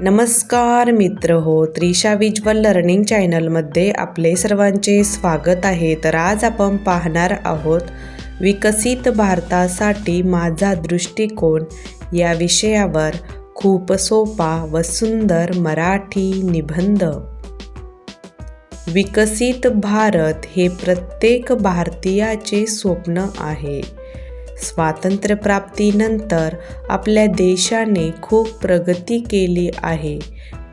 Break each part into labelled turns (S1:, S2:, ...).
S1: नमस्कार मित्र हो त्रिशा विज्वल लर्निंग चॅनलमध्ये आपले सर्वांचे स्वागत आहे. तर आज आपण पाहणार आहोत विकसित भारतासाठी माझा दृष्टिकोन या विषयावर खूप सोपा व सुंदर मराठी निबंध. विकसित भारत हे प्रत्येक भारतीयाचे स्वप्न आहे. स्वातंत्र्यप्राप्तीनंतर आपल्या देशाने खूप प्रगती केली आहे.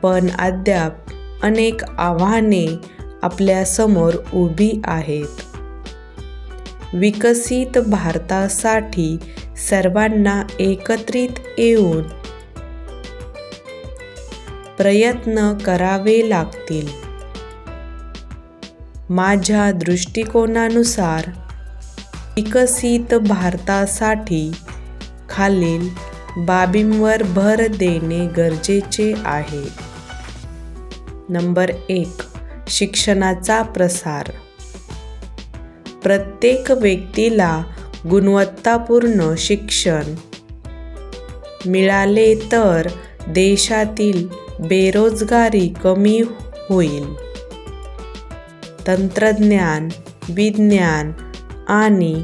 S1: पण अद्याप अनेक आव्हाने आपल्यासमोर उभी आहेत. विकसित भारतासाठी सर्वांना एकत्रित येऊन प्रयत्न करावे लागतील. माझ्या दृष्टिकोनानुसार विकसित भारतासाठी खालील बाबींवर भर देणे गरजेचे आहे. नंबर एक शिक्षणाचा प्रसार. प्रत्येक व्यक्तीला गुणवत्तापूर्ण शिक्षण मिळाले तर देशातील बेरोजगारी कमी होईल. तंत्रज्ञान विज्ञान आणि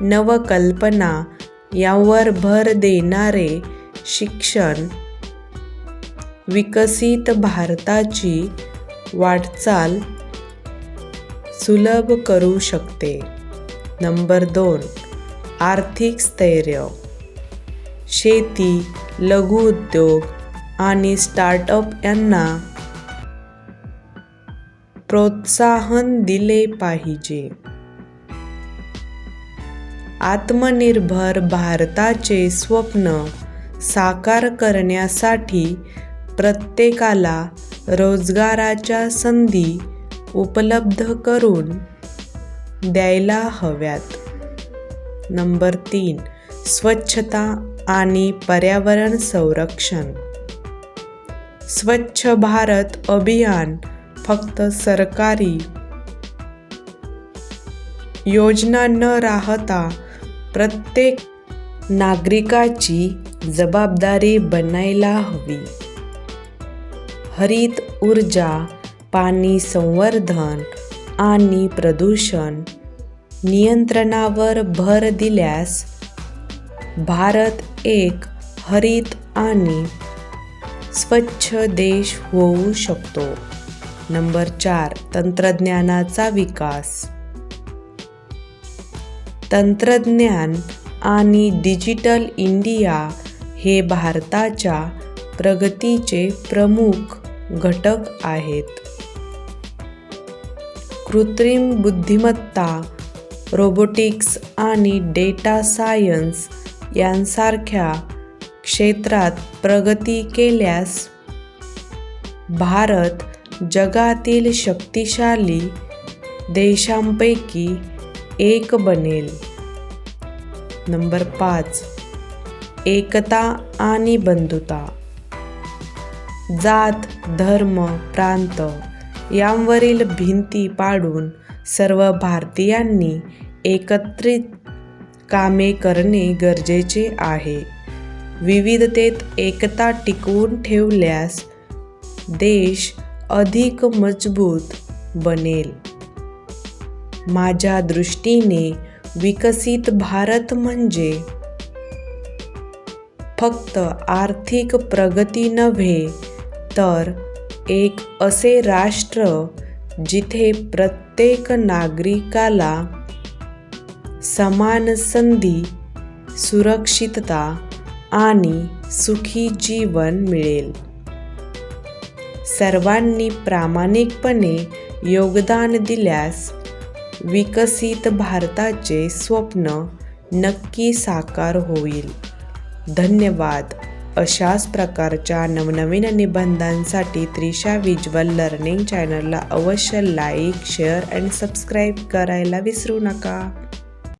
S1: नवकल्पना यावर भर देणारे शिक्षण विकसित भारताची वाटचाल सुलभ करू शकते. नंबर दोन आर्थिक स्थैर्य. शेती लघुउद्योग आणि स्टार्टअप यांना प्रोत्साहन दिले पाहिजे. आत्मनिर्भर भारताचे स्वप्न साकार करण्यासाठी प्रत्येकाला रोजगाराच्या संधी उपलब्ध करून द्यायला हव्यात. नंबर तीन स्वच्छता आणि पर्यावरण संरक्षण. स्वच्छ भारत अभियान फक्त सरकारी योजना न राहता प्रत्येक नागरिकाची जबाबदारी बनायला हवी. हरित ऊर्जा पाणी संवर्धन आणि प्रदूषण नियंत्रणावर भर दिल्यास भारत एक हरित आणि स्वच्छ देश होऊ शकतो. नंबर चार तंत्रज्ञानाचा विकास. तंत्रज्ञान आणि डिजिटल इंडिया हे भारताच्या प्रगतीचे प्रमुख घटक आहेत. कृत्रिम बुद्धिमत्ता रोबोटिक्स आणि डेटा सायन्स यांसारख्या क्षेत्रात प्रगती केल्यास भारत जगातील शक्तिशाली देशांपैकी एक बनेल. नंबर पाच. एकता आणि बंधुता. जात धर्म प्रांत यांवरील भिंती पाडून सर्व भारतीयांनी एकत्रित कामे करणे गरजेचे आहे. विविधतेत एकता टिकवून ठेवल्यास देश अधिक मजबूत बनेल. माझ्या दृष्टीने विकसित भारत म्हणजे फक्त आर्थिक प्रगती नव्हे तर एक असे राष्ट्र जिथे प्रत्येक नागरिकाला समान संधी सुरक्षितता आणि सुखी जीवन मिळेल. सर्वांनी प्रामाणिकपणे योगदान दिल्यास विकसित भारताचे स्वप्न नक्की साकार होईल. धन्यवाद. अशाच प्रकारच्या नवनवीन निबंधांसाठी त्रिशा विज्वल लर्निंग चॅनलला अवश्य लाईक शेअर अँड सबस्क्राईब करायला विसरू नका.